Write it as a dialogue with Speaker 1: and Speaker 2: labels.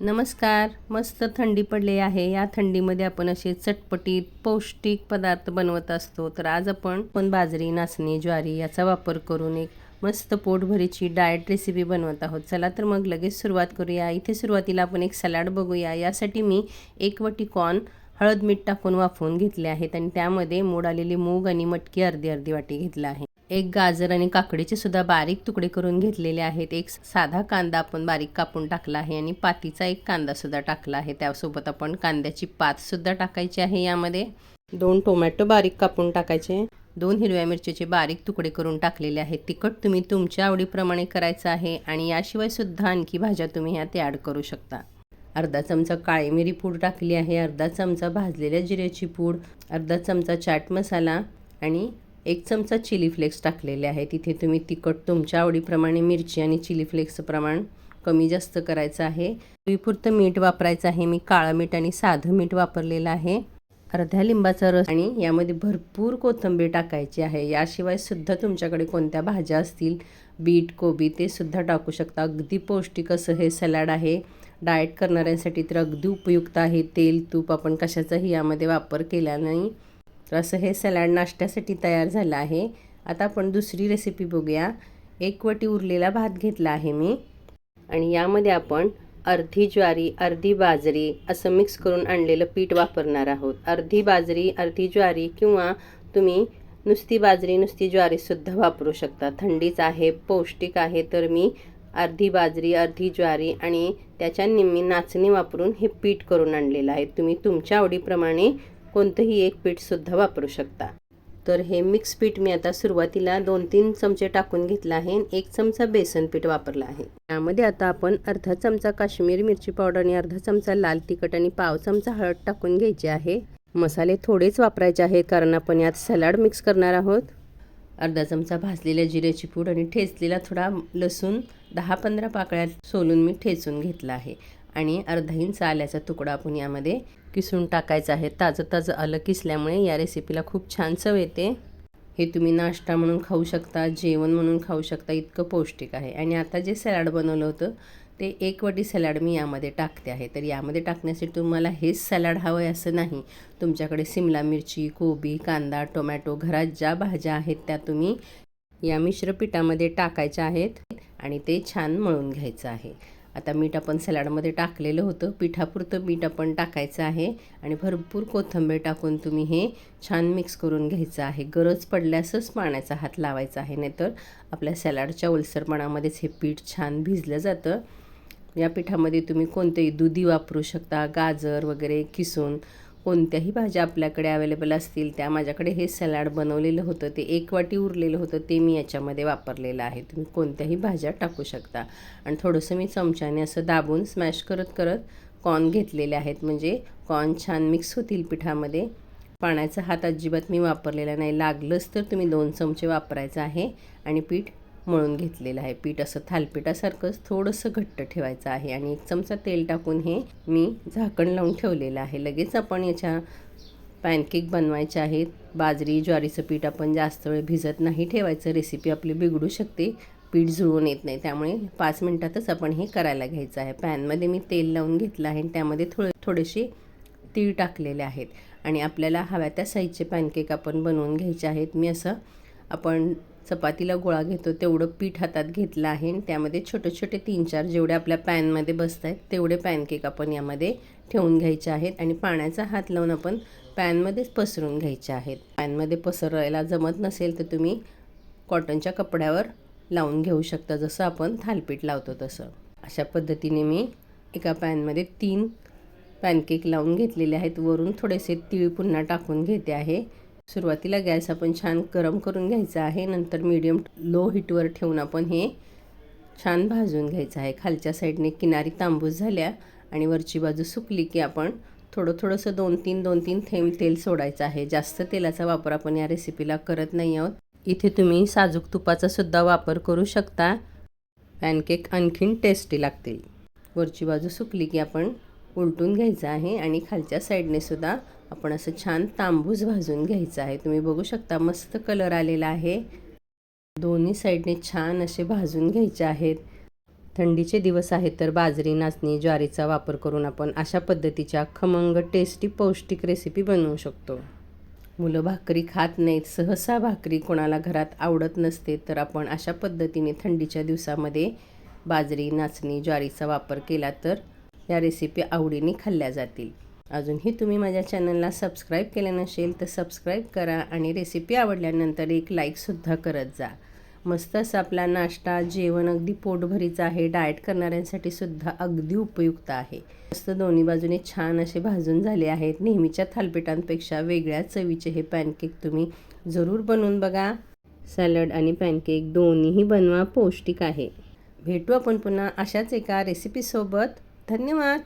Speaker 1: नमस्कार. मस्त थंडी पडली आहे. या थंडीमध्ये आपण असे चटपटीत पौष्टिक पदार्थ बनवत असतो. तर आज आपण पण बाजरी नाचणी ज्वारी याचा वापर करून एक मस्त पोटभरीची डाएट रेसिपी बनवत आहोत. चला तर मग लगेच सुरुवात करूया. इथे सुरुवातीला आपण एक सलाड बघूया. यासाठी मी एक वटी कॉर्न हळद मीठ टाकून वाफवून घेतले आहेत आणि त्यामध्ये मोड आलेली मूग आणि मटकी अर्धी अर्धी वाटी घेतला आहे. एक गाजर आणि काकडीचे सुद्धा बारीक तुकडे करून घेतलेले आहेत. एक साधा कांदा आपण बारीक कापून टाकला आहे आणि पातीचा एक कांदा सुद्धा टाकला आहे. त्यासोबत आपण कांद्याची पात सुद्धा टाकायची आहे यामध्ये. दोन टोमॅटो बारीक कापून टाकायचे. दोन हिरव्या मिरचीचे बारीक तुकडे करून टाकलेले आहेत. तिखट तुम्ही तुमच्या आवडीप्रमाणे करायचं आहे आणि याशिवाय सुद्धा आणखी भाज्या तुम्ही ह्यात ॲड करू शकता. अर्धा चमचा काळी मिरी पूड टाकली आहे. अर्धा चमचा भाजलेल्या जिऱ्याची पूड अर्धा चमचा चाट मसाला आणि एक चमचा चिली फ्लेक्स टाकलेले आहे तिथे तुम्ही तिखट तुमच्या आवडीप्रमाणे मिरची आणि चिली फ्लेक्सचं प्रमाण कमी जास्त करायचं आहे. चवीपुरतं मीठ वापरायचं आहे. मी काळं मीठ आणि साधं मीठ वापरलेलं आहे. अर्ध्या लिंबाचा रस आणि यामध्ये भरपूर कोथिंबीर टाकायची आहे. याशिवाय सुद्धा तुमच्याकडे कोणत्या भाज्या असतील बीट कोबी ते सुद्धा टाकू शकता. अगदी पौष्टिक असं हे सलाड आहे. डाएट करणाऱ्यांसाठी तर अगदी उपयुक्त आहे. तेल तूप आपण कशाचाही यामध्ये वापर केला नाही. तर असं हे सॅलॅड नाश्त्यासाठी तयार झालं आहे. आता आपण दुसरी रेसिपी बघूया. एक वटी उरलेला भात घेतला आहे मी. आणि यामध्ये आपण अर्धी ज्वारी अर्धी बाजरी असं मिक्स करून आणलेलं पीठ वापरणार आहोत. अर्धी बाजरी अर्धी ज्वारी किंवा तुम्ही नुसती बाजरी नुसती ज्वारीसुद्धा वापरू शकता. थंडीच आहे पौष्टिक आहे तर मी अर्धी बाजरी अर्धी ज्वारी आणि त्याच्या निम्मी नाचणी वापरून हे पीठ करून आणलेलं आहे. तुम्ही तुमच्या आवडीप्रमाणे कोणतंही एक पीठसुद्धा वापरू शकता. तर हे मिक्स पीठ मी आता सुरुवातीला दोन तीन चमचे टाकून घेतला आहे एक चमचा बेसन पीठ वापरला आहे. त्यामध्ये आता आपण अर्धा चमचा काश्मीरी मिरची पावडर आणि अर्धा चमचा लाल तिखट आणि पाव चमचा हळद टाकून घ्यायचे आहे. मसाले थोडेच वापरायचे आहेत कारण आपण यात सलाड मिक्स करणार आहोत. अर्धा चमचा भाजलेल्या जिऱ्याची पूड आणि ठेचलेला थोडा लसूण दहा पंधरा पाकळ्यात सोलून मी ठेचून घेतला आहे. आणि अर्धा इंच आल्याचा तुकडा आपण यामध्ये किसून टाकायचं आहे. ताजं ताजं आलं किसल्यामुळे या रेसिपीला खूप छान चव येते. हे तुम्ही नाश्ता म्हणून खाऊ शकता जेवण म्हणून खाऊ शकता इतकं पौष्टिक आहे. आणि आता जे सॅलड बनवलं होतं ते एक वाटी सॅलड मी यामध्ये टाकते आहे. तर यामध्ये टाकण्यासाठी तुम्हाला हेच सॅलड हवं आहे असं नाही. तुमच्याकडे सिमला मिरची कोबी कांदा टोमॅटो घरात ज्या भाज्या आहेत त्या तुम्ही या मिश्रपीठामध्ये टाकायच्या आहेत आणि ते छान मळून घ्यायचं आहे. आता मीठ आपण सॅलाडमध्ये टाकलेलं होतं. पिठापुरतं मीठ आपण टाकायचं आहे आणि भरपूर कोथिंबीर टाकून तुम्ही हे छान मिक्स करून घ्यायचं आहे. गरज पडल्यासच पाण्याचा हात लावायचा आहे नाहीतर आपल्या सॅलाडच्या ओलसरपणामध्येच हे पीठ छान भिजलं जातं. या पिठामध्ये तुम्ही कोणतेही दुधी वापरू शकता गाजर वगैरे किसून कोणत्याही भाज्या आपल्याकडे अवेलेबल असतील त्या माझ्याकडे हे सलाड बनवलेलं होतं ते एक वाटी उरलेलं होतं ते मी याच्यामध्ये वापरलेलं आहे. तुम्ही कोणत्याही भाज्या टाकू शकता. आणि थोडंसं मी चमच्याने असं दाबून स्मॅश करत करत कॉर्न घेतलेले आहेत. म्हणजे कॉर्न छान मिक्स होतील पिठामध्ये. पाण्याचा हात अजिबात मी वापरलेला नाही. लागलंच तर तुम्ही दोन चमचे वापरायचं आहे. आणि पीठ मळून घेतलेलं आहे. पीठ असं थालपिठासारखंच थोडंसं घट्ट ठेवायचं आहे आणि एक चमचा तेल टाकून हे मी झाकण लावून ठेवलेलं आहे. लगेच आपण याच्या पॅनकेक बनवायचे आहेत. बाजरी ज्वारीचं पीठ आपण जास्त वेळ भिजत नाही ठेवायचं. रेसिपी आपली बिघडू शकते. पीठ जुळून येत नाही. त्यामुळे पाच मिनटातच आपण हे करायला घ्यायचं आहे. पॅनमध्ये मी तेल लावून घेतलं आहे आणि त्यामध्ये थोडे थोडेसे तीळ टाकलेले आहेत. आणि आपल्याला हव्या त्या साईजचे पॅनकेक आपण बनवून घ्यायचे आहेत. मी असं आपण चपातीला गोळा घेतो तेवढं पीठ हातात घेतलं आहे. आणि त्यामध्ये छोटे छोटे तीन चार जेवढे आपल्या पॅनमध्ये बसत आहेत तेवढे पॅनकेक आपण यामध्ये ठेवून घ्यायचे आहेत आणि पाण्याचा हात लावून आपण पॅनमध्येच पसरून घ्यायचे आहेत. पॅनमध्ये पसरायला जमत नसेल तर तुम्ही कॉटनच्या कपड्यावर लावून घेऊ शकता जसं आपण थालपीठ लावतो तसं. अशा पद्धतीने मी एका पॅनमध्ये तीन पॅनकेक लावून घेतलेले आहेत. वरून थोडेसे तीळ पुन्हा टाकून घेते आहे. सुरुवातीला गॅस आपण छान गरम करून घ्यायचा आहे. नंतर मीडियम लो हीटवर ठेवून आपण हे छान भाजून घ्यायचं आहे. खालच्या साईडने किनारी तांबूस झाल्या आणि वरची बाजू सुकली की आपण थोडं थोडंसं दोन तीन दोन तीन थेंब तेल सोडायचं आहे. जास्त तेलाचा वापर आपण या रेसिपीला करत नाही आहोत. इथे तुम्ही साजूक तुपाचा सुद्धा वापर करू शकता. पॅनकेक आणखीन टेस्टी लागतील. वरची बाजू सुकली की आपण उलटून घ्यायचं आहे आणि खालच्या साईडने सुद्धा आपण असं छान तांबूस भाजून घ्यायचं आहे. तुम्ही बघू शकता मस्त कलर आलेला आहे. दोन्ही साईडने छान असे भाजून घ्यायचे आहेत. थंडीचे दिवस आहेत तर बाजरी नाचणी ज्वारीचा वापर करून आपण अशा पद्धतीच्या खमंग टेस्टी पौष्टिक रेसिपी बनवू शकतो. मुलं भाकरी खात नाहीत सहसा भाकरी कोणाला घरात आवडत नसते तर आपण अशा पद्धतीने थंडीच्या दिवसामध्ये बाजरी नाचणी ज्वारीचा वापर केला तर या रेसिपी आवडीने खाल्ल्या जातील. अजूनही तुम्ही माझ्या चॅनलला सबस्क्राईब केलं नसेल तर सबस्क्राईब करा आणि रेसिपी आवडल्यानंतर एक लाईकसुद्धा करत जा. मस्त असा आपला नाश्ता जेवण अगदी पोटभरीचं आहे. डाएट करणाऱ्यांसाठी सुद्धा अगदी उपयुक्त आहे. मस्त दोन्ही बाजूने छान असे भाजून झाले आहेत. नेहमीच्या थालपिठांपेक्षा वेगळ्या चवीचे हे पॅनकेक तुम्ही जरूर बनवून बघा. सॅलड आणि पॅनकेक दोन्हीही बनवा पौष्टिक आहे. भेटू आपण पुन्हा अशाच एका रेसिपीसोबत धन्यवाद!